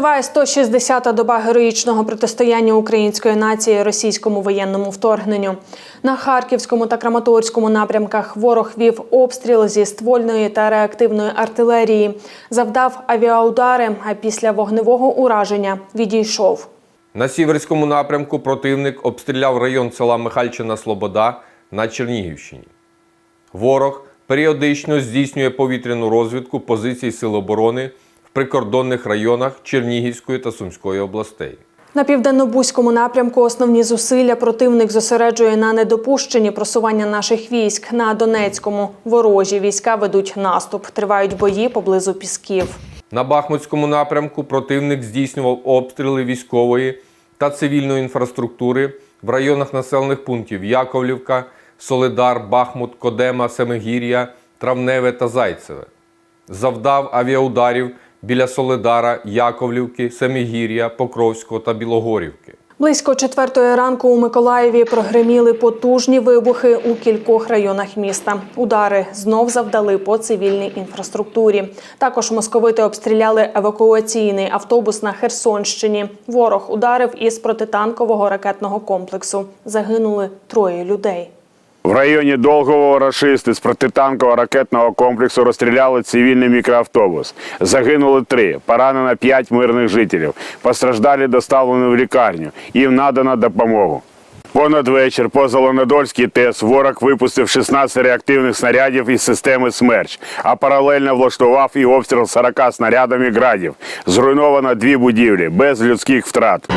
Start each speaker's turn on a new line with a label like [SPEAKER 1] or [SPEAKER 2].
[SPEAKER 1] Триває 160-та доба героїчного протистояння української нації російському воєнному вторгненню. На харківському та краматорському напрямках ворог вів обстріл зі ствольної та реактивної артилерії, завдав авіаудари, а після вогневого ураження відійшов.
[SPEAKER 2] На сіверському напрямку противник обстріляв район села Михальчина Слобода на Чернігівщині. Ворог періодично здійснює повітряну розвідку позицій Сил оборони в прикордонних районах Чернігівської та Сумської областей.
[SPEAKER 1] На південно-бузькому напрямку основні зусилля противник зосереджує на недопущенні просування наших військ. На Донецькому ворожі війська ведуть наступ. Тривають бої поблизу Пісків.
[SPEAKER 2] На Бахмутському напрямку противник здійснював обстріли військової та цивільної інфраструктури в районах населених пунктів Яковлівка, Солидар, Бахмут, Кодема, Семигір'я, Травневе та Зайцеве. Завдав авіаударів біля Солидара, Яковлівки, Семигір'я, Покровського та Білогорівки.
[SPEAKER 1] Близько четвертої ранку у Миколаєві прогреміли потужні вибухи у кількох районах міста. Удари знов завдали по цивільній інфраструктурі. Також московити обстріляли евакуаційний автобус на Херсонщині. Ворог ударив із протитанкового ракетного комплексу. Загинули троє людей.
[SPEAKER 3] В районі Долгового рашисти з протитанкового ракетного комплексу розстріляли цивільний мікроавтобус. Загинули три, поранено п'ять мирних жителів. Постраждалі доставлені в лікарню. Їм надано допомогу. Понад вечір по Зеленодольській ТЕС ворог випустив 16 реактивних снарядів із системи «Смерч», а паралельно влаштував і обстріл 40 снарядами градів. Зруйновано дві будівлі без людських втрат.